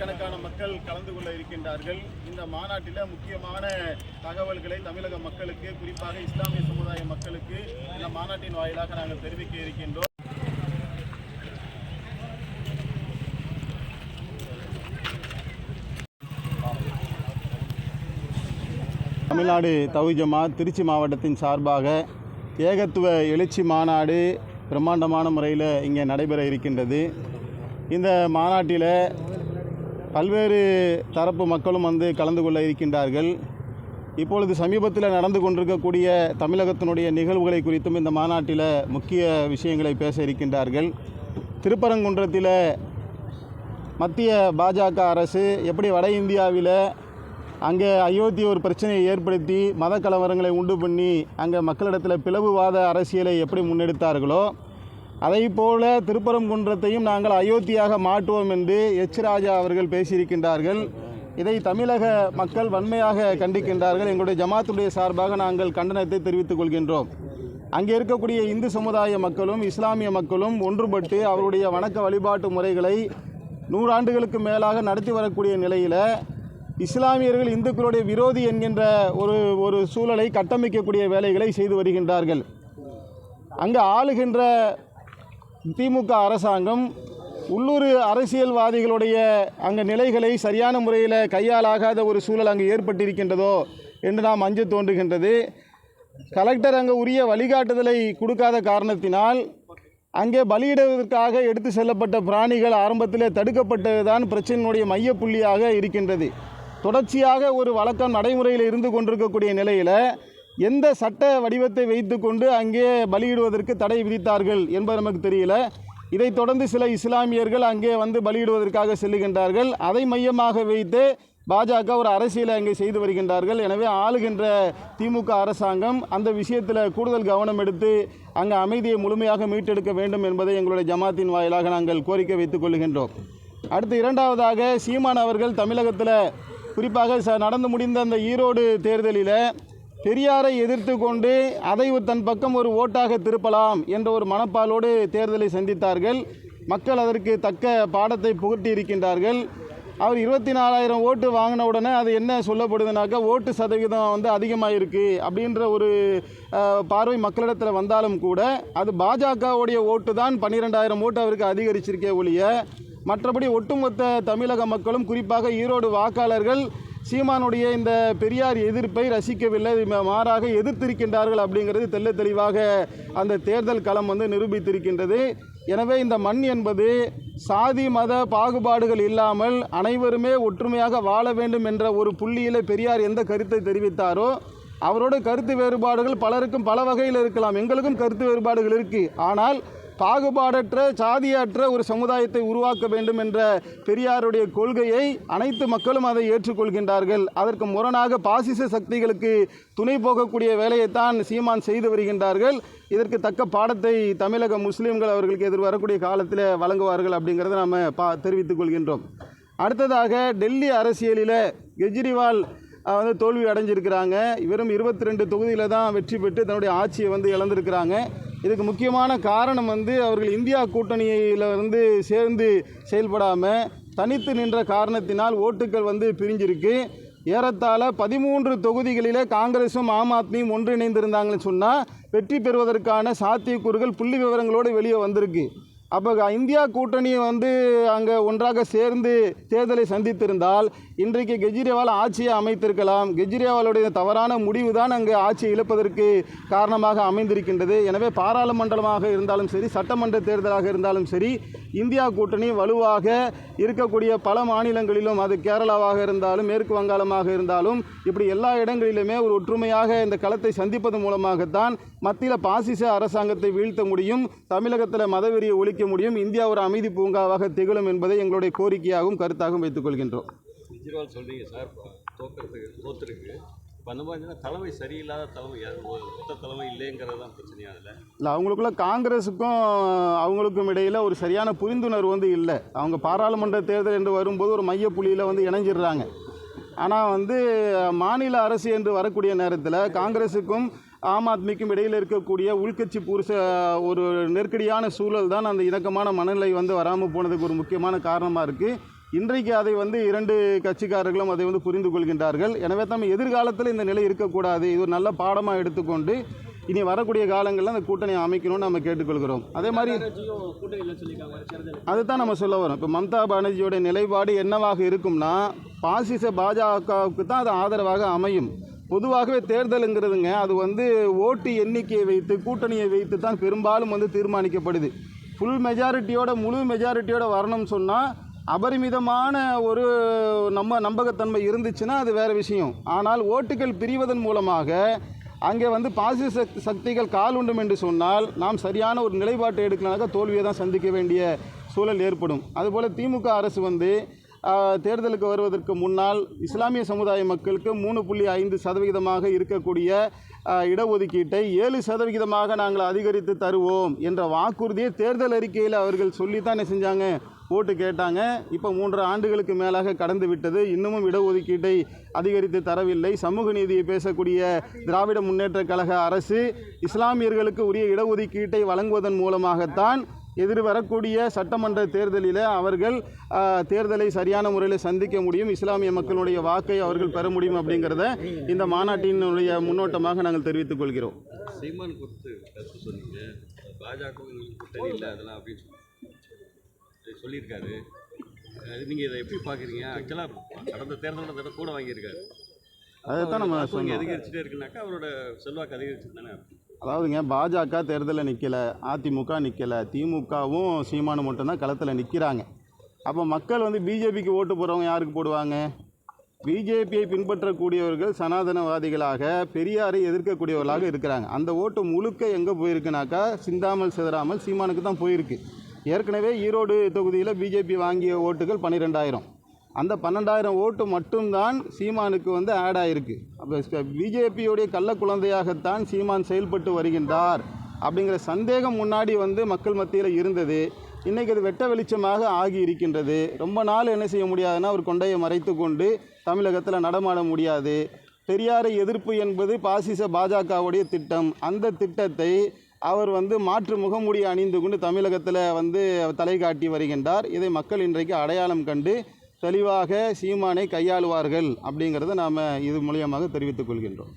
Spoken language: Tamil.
ஆயிரக்கணக்கான மக்கள் கலந்து கொள்ள இருக்கின்றார்கள். இந்த மாநாட்டில் முக்கியமான தகவல்களை தமிழக மக்களுக்கு குறிப்பாக இஸ்லாமிய சமுதாய மக்களுக்கு இந்த மாநாட்டின் வாயிலாக நாங்கள் தெரிவிக்க இருக்கின்றோம். தமிழ்நாடு தவிஜமா திருச்சி மாவட்டத்தின் சார்பாக ஏகத்துவ எழுச்சி மாநாடு பிரம்மாண்டமான முறையில் இங்கே நடைபெற இருக்கின்றது. இந்த மாநாட்டில் பல்வேறு தரப்பு மக்களும் வந்து கலந்து கொள்ள இருக்கின்றார்கள். இப்பொழுது சமீபத்தில் நடந்து கொண்டிருக்கக்கூடிய தமிழகத்தினுடைய நிகழ்வுகளை குறித்தும் இந்த மாநாட்டில் முக்கிய விஷயங்களை பேச இருக்கின்றார்கள். திருப்பரங்குன்றத்தில் மத்திய பாஜக அரசு எப்படி வட இந்தியாவில் அங்கே அயோத்தி ஒரு பிரச்சனையை ஏற்படுத்தி மத கலவரங்களை உண்டு பண்ணி அங்கே மக்களிடத்தில் பிளவுவாத அரசியலை எப்படி முன்னெடுத்தார்களோ அதை போல திருப்பரங்குன்றத்தையும் நாங்கள் அயோத்தியாக மாற்றுவோம் என்று எச் ராஜா அவர்கள் பேசியிருக்கின்றார்கள். இதை தமிழக மக்கள் வன்மையாக கண்டிக்கின்றார்கள். எங்களுடைய ஜமாத்துடைய சார்பாக நாங்கள் கண்டனத்தை தெரிவித்துக் கொள்கின்றோம். அங்கே இருக்கக்கூடிய இந்து சமுதாய மக்களும் இஸ்லாமிய மக்களும் ஒன்றுபட்டு அவருடைய வணக்க வழிபாட்டு முறைகளை நூறாண்டுகளுக்கு மேலாக நடத்தி வரக்கூடிய நிலையில் இஸ்லாமியர்கள் இந்துக்களுடைய விரோதி என்கின்ற ஒரு ஒரு சூழலை கட்டமைக்கக்கூடிய வேலைகளை செய்து வருகின்றார்கள். அங்கு ஆளுகின்ற திமுக அரசாங்கம் உள்ளூர் அரசியல்வாதிகளுடைய அங்கே நிலைகளை சரியான முறையில் கையாளாகாத ஒரு சூழல் அங்கே ஏற்பட்டிருக்கின்றதோ என்று நாம் அஞ்சு தோன்றுகின்றது. கலெக்டர் அங்கே உரிய வழிகாட்டுதலை கொடுக்காத காரணத்தினால் அங்கே பலியிடுவதற்காக எடுத்து செல்லப்பட்ட பிராணிகள் ஆரம்பத்தில் தடுக்கப்பட்டதுதான் பிரச்சனையினுடைய மையப்புள்ளியாக இருக்கின்றது. தொடர்ச்சியாக ஒரு வழக்கம் நடைமுறையில் இருந்து கொண்டிருக்கக்கூடிய நிலையில் எந்த சட்ட வடிவத்தை வைத்துக்கொண்டு அங்கே பலியிடுவதற்கு தடை விதித்தார்கள் என்பது நமக்கு தெரியல. இதைத் தொடர்ந்து சில இஸ்லாமியர்கள் அங்கே வந்து பலியிடுவதற்காக செல்லுகின்றார்கள். அதை மையமாக வைத்து பாஜக ஒரு அரசியலை அங்கே செய்து வருகின்றார்கள். எனவே ஆளுகின்ற திமுக அரசாங்கம் அந்த விஷயத்தில் கூடுதல் கவனம் எடுத்து அங்கே அமைதியை முழுமையாக மீட்டெடுக்க வேண்டும் என்பதை எங்களுடைய ஜமாத்தின் வாயிலாக நாங்கள் கோரிக்கை வைத்துக் கொள்கின்றோம். அடுத்து இரண்டாவதாக சீமான் அவர்கள் தமிழகத்தில் குறிப்பாக ச நடந்து முடிந்த அந்த ஈரோடு தேர்தலில் பெரியாரை எதிர்த்து கொண்டு அதை ஒரு தன் பக்கம் ஒரு ஓட்டாக திருப்பலாம் என்ற ஒரு மனப்பாலோடு தேர்தலை சந்தித்தார்கள். மக்கள் அதற்கு தக்க பாடத்தை புகட்டி இருக்கின்றார்கள். அவர் இருபத்தி நாலாயிரம் ஓட்டு வாங்கின உடனே அது என்ன சொல்லப்படுதுனாக்கா ஓட்டு சதவீதம் வந்து அதிகமாக இருக்குது அப்படின்ற ஒரு பார்வை மக்களிடத்தில் வந்தாலும் கூட அது பாஜகவுடைய ஓட்டு தான் பன்னிரெண்டாயிரம் ஓட்டு அவருக்கு அதிகரிச்சிருக்கே ஒழிய மற்றபடி ஒட்டுமொத்த தமிழக மக்களும் குறிப்பாக ஈரோடு வாக்காளர்கள் சீமானுடைய இந்த பெரியார் எதிர்ப்பை ரசிக்கவில்லை. மாறாக எதிர்த்திருக்கின்றார்கள் அப்படிங்கிறது தெல்ல தெளிவாக அந்த தேர்தல் களம் வந்து நிரூபித்திருக்கின்றது. எனவே இந்த மண் என்பது சாதி மத பாகுபாடுகள் இல்லாமல் அனைவருமே ஒற்றுமையாக வாழ வேண்டும் என்ற ஒரு புள்ளியில் பெரியார் எந்த கருத்தை தெரிவித்தாரோ அவரோட கருத்து வேறுபாடுகள் பலருக்கும் பல வகையில் இருக்கலாம். எங்களுக்கும் கருத்து வேறுபாடுகள் இருக்குது ஆனால் பாகுபாடற்ற சாதியற்ற ஒரு சமுதாயத்தை உருவாக்க வேண்டும் என்ற பெரியாருடைய கொள்கையை அனைத்து மக்களும் அதை ஏற்றுக்கொள்கின்றார்கள். அதற்கு முரணாக பாசிச சக்திகளுக்கு துணை போகக்கூடிய வேலையைத்தான் சீமான் செய்து வருகின்றார்கள். இதற்கு தக்க பாடத்தை தமிழக முஸ்லீம்கள் அவர்களுக்கு எதிர் வரக்கூடிய காலத்தில் வழங்குவார்கள் அப்படிங்கிறத நாம் பா தெரிவித்துக் கொள்கின்றோம். அடுத்ததாக டெல்லி அரசியலில் கெஜ்ரிவால் வந்து தோல்வி அடைஞ்சிருக்கிறாங்க. இவரும் இருபத்தி ரெண்டு தொகுதியில் தான் வெற்றி பெற்று தன்னுடைய ஆட்சியை வந்து இழந்திருக்கிறாங்க. இதுக்கு முக்கியமான காரணம் வந்து அவர்கள் இந்தியா கூட்டணியில் வந்து சேர்ந்து செயல்படாமல் தனித்து நின்ற காரணத்தினால் ஓட்டுகள் வந்து பிரிஞ்சிருக்கு. ஏறத்தாழ பதிமூன்று தொகுதிகளிலே காங்கிரஸும் ஆம் ஆத்மியும் ஒன்றிணைந்திருந்தாங்கன்னு சொன்னால் வெற்றி பெறுவதற்கான சாத்தியக்கூறுகள் புள்ளி விவரங்களோடு வெளியே வந்திருக்கு. அப்போ இந்தியா கூட்டணி வந்து அங்கே ஒன்றாக சேர்ந்து தேர்தலை சந்தித்திருந்தால் இன்றைக்கு கெஜ்ரிவால் ஆட்சியை அமைத்திருக்கலாம். கெஜ்ரிவாலுடைய தவறான முடிவு தான் அங்கே ஆட்சியை இழப்பதற்கு காரணமாக அமைந்திருக்கின்றது. எனவே பாராளுமன்றமாக இருந்தாலும் சரி சட்டமன்ற தேர்தலாக இருந்தாலும் சரி இந்தியா கூட்டணி வலுவாக இருக்கக்கூடிய பல மாநிலங்களிலும் அது கேரளாவாக இருந்தாலும் மேற்கு வங்காளமாக இருந்தாலும் இப்படி எல்லா இடங்களிலுமே ஒரு ஒற்றுமையாக இந்த களத்தை சந்திப்பது மூலமாகத்தான் மத்தியில் பாசிச அரசாங்கத்தை வீழ்த்த முடியும் தமிழகத்தில் மதவெறியை ஒழிக்க முடியும் இந்தியா ஒரு அமைதி பூங்காவாக திகழும் என்பதை எங்களுடைய கோரிக்கையாகவும் கருத்தாகவும் வைத்துக் கொள்கின்றோம். சொல்றீங்க சார் தோக்கிறதுக்கு தோத்துருக்கு. இப்போ அந்த மாதிரி தலைமை சரியில்லாத தலைமை மொத்த தலைமை இல்லைங்கிறது தான் பிரச்சனையா அதில்? இல்லை அவங்களுக்குள்ள காங்கிரஸுக்கும் அவங்களுக்கும் இடையில் ஒரு சரியான புரிந்துணர்வு வந்து இல்லை. அவங்க பாராளுமன்ற தேர்தல் என்று வரும்போது ஒரு மையப்புள்ளியில் வந்து இணைஞ்சிடுறாங்க. ஆனால் வந்து மாநில அரசு என்று வரக்கூடிய நேரத்தில் காங்கிரஸுக்கும் ஆம் ஆத்மிக்கும் இடையில் இருக்கக்கூடிய உள்கட்சி புருஷ ஒரு நெருக்கடியான சூழல் தான் அந்த இணக்கமான மனநிலை வந்து வராமல் போனதுக்கு ஒரு முக்கியமான காரணமாக இருக்குது இன்றைக்கு அதை வந்து இரண்டு கட்சிக்காரர்களும் அதை வந்து புரிந்து கொள்கின்றார்கள். எனவே நம்ம எதிர்காலத்தில் இந்த நிலை இருக்கக்கூடாது. இது ஒரு நல்ல பாடமாக எடுத்துக்கொண்டு இனி வரக்கூடிய காலங்களில் அந்த கூட்டணியை அமைக்கணும்னு நம்ம கேட்டுக்கொள்கிறோம். அதே மாதிரி அதுதான் நம்ம சொல்ல வரோம். இப்போ மம்தா பானர்ஜியோட நிலைப்பாடு என்னவாக இருக்கும்னா பாசிச பாஜகவுக்கு தான் அது ஆதரவாக அமையும். பொதுவாகவே தேர்தலுங்கிறதுங்க அது வந்து ஓட்டு எண்ணிக்கையை வைத்து கூட்டணியை வைத்து தான் பெரும்பாலும் வந்து தீர்மானிக்கப்படுது. ஃபுல் மெஜாரிட்டியோட முழு மெஜாரிட்டியோட வரணும்னு சொன்னால் அபரிமிதமான ஒரு நம்ம நம்பகத்தன்மை இருந்துச்சுன்னா அது வேறு விஷயம். ஆனால் ஓட்டுகள் பிரிவதன் மூலமாக அங்கே வந்து பாசிச சக்தி சக்திகள் கால் உண்டும் என்று சொன்னால் நாம் சரியான ஒரு நிலைப்பாட்டை எடுக்கலனாக்கா தோல்வியை தான் சந்திக்க வேண்டிய சூழல் ஏற்படும். அதுபோல் திமுக அரசு வந்து தேர்தலுக்கு வருவதற்கு முன்னால் இஸ்லாமிய சமுதாய மக்களுக்கு மூணு புள்ளி ஐந்து சதவிகிதமாக இருக்கக்கூடிய இடஒதுக்கீட்டை ஏழு சதவிகிதமாக நாங்கள் அதிகரித்து தருவோம் என்ற வாக்குறுதியை தேர்தல் அறிக்கையில் அவர்கள் சொல்லித்தானே செஞ்சாங்க. ஓட்டு கேட்டாங்க. இப்போ மூன்று ஆண்டுகளுக்கு மேலாக கடந்து விட்டது இன்னமும் இடஒதுக்கீட்டை அதிகரித்து தரவில்லை. சமூக நீதியை பேசக்கூடிய திராவிட முன்னேற்ற கழக அரசு இஸ்லாமியர்களுக்கு உரிய இடஒதுக்கீட்டை வழங்குவதன் மூலமாகத்தான் எதிர் வரக்கூடிய சட்டமன்ற தேர்தலில் அவர்கள் தேர்தலை சரியான முறையில் சந்திக்க முடியும் இஸ்லாமிய மக்களுடைய வாக்கை அவர்கள் பெற முடியும் அப்படிங்கிறத இந்த மாநாட்டினுடைய முன்னோட்டமாக நாங்கள் தெரிவித்துக் கொள்கிறோம். சீமான் குறித்து கருத்து சொன்னீங்க. பாஜக கூட்டணி இல்லை அதெல்லாம் அப்படின்னு சொல்லி இது சொல்லியிருக்காரு. அஹ் நீங்க இதை எப்படி பார்க்குறீங்க? ஆக்சுவலாக கடந்த தேர்தலோட தடவை கூட வாங்கியிருக்காரு. நம்ம வாக்கு வங்கி சொன்னோம். அதிகரிச்சுட்டே இருக்குனாக்கா அவரோட செல்வாக்கு அதிகரிச்சு தானே அதாவதுங்க பாஜக தேர்தலில் நிற்கலை அதிமுக நிற்கலை திமுகவும் சீமானு மட்டும்தான் களத்தில் நிற்கிறாங்க அப்போ மக்கள் வந்து பிஜேபிக்கு ஓட்டு போடுறவங்க யாருக்கு போடுவாங்க? பிஜேபியை பின்பற்றக்கூடியவர்கள் சனாதனவாதிகளாக பெரியாரை எதிர்க்கக்கூடியவர்களாக இருக்கிறாங்க. அந்த ஓட்டு முழுக்க எங்கே போயிருக்குனாக்கா சிந்தாமல் சிதறாமல் சீமானுக்கு தான் போயிருக்கு. ஏற்கனவே ஈரோடு தொகுதியில் பிஜேபி வாங்கிய ஓட்டுகள் பன்னிரெண்டாயிரம். அந்த பன்னெண்டாயிரம் ஓட்டு மட்டும்தான் சீமானுக்கு வந்து ஆட் ஆகிருக்கு அப்போ பிஜேபியுடைய கள்ள குழந்தையாகத்தான் சீமான் செயல்பட்டு வருகின்றார் அப்படிங்கிற சந்தேகம் முன்னாடி வந்து மக்கள் மத்தியில் இருந்தது. இன்றைக்கி அது வெட்ட வெளிச்சமாக ஆகி இருக்கின்றது. ரொம்ப நாள் என்ன செய்ய முடியாதுன்னா ஒரு கொண்டையை மறைத்து கொண்டு தமிழகத்தில் நடமாட முடியாது. பெரியாரை எதிர்ப்பு என்பது பாசிச பாஜகவுடைய திட்டம். அந்த திட்டத்தை அவர் வந்து மாற்று முகமுடி அணிந்து கொண்டு தமிழகத்தில் வந்து தலை காட்டி வருகின்றார். இதை மக்கள் இன்றைக்கு அடையாளம் கண்டு தெளிவாக சீமானை கையாளுவார்கள் அப்படிங்கிறத நாம் இது மூலியமாக தெரிவித்துக் கொள்கின்றோம்.